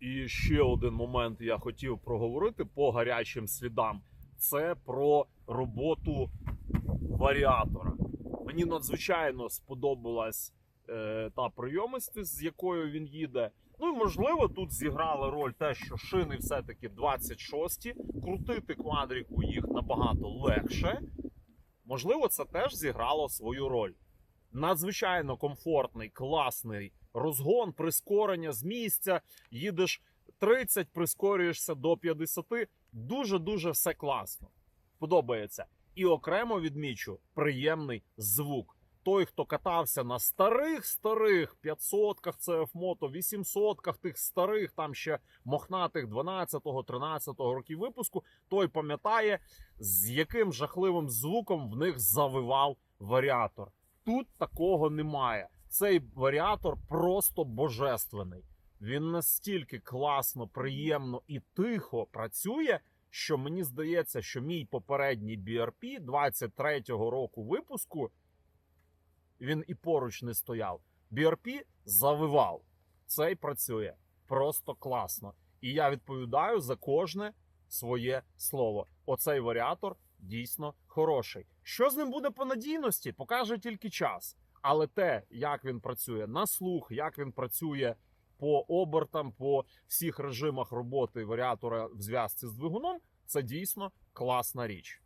І ще один момент я хотів проговорити по гарячим слідам. Це про роботу варіатора. Мені надзвичайно сподобалась е, та прийомість, з якою він їде. Ну і можливо, тут зіграла роль те, що шини все-таки 26, крутити квадріку їх набагато легше. Можливо, це теж зіграло свою роль. Надзвичайно комфортний, класний розгон, прискорення з місця. Їдеш 30, прискорюєшся до 50. Дуже-дуже все класно. Подобається. І окремо відмічу приємний звук. Той, хто катався на старих старих 500-ках CF Moto, 800-ках тих старих, там ще мохнатих 12-го, 13-го років випуску, той пам'ятає, з яким жахливим звуком в них завивав варіатор. Тут такого немає. Цей варіатор просто божественний. Він настільки класно, приємно і тихо працює, що мені здається, що мій попередній BRP 23-го року випуску він і поруч не стояв. BRP завивав. Цей працює просто класно. І я відповідаю за кожне своє слово. Оцей варіатор дійсно хороший. Що з ним буде по надійності, покаже тільки час. Але те, як він працює на слух, як він працює по обертам, по всіх режимах роботи варіатора в зв'язці з двигуном, це дійсно класна річ.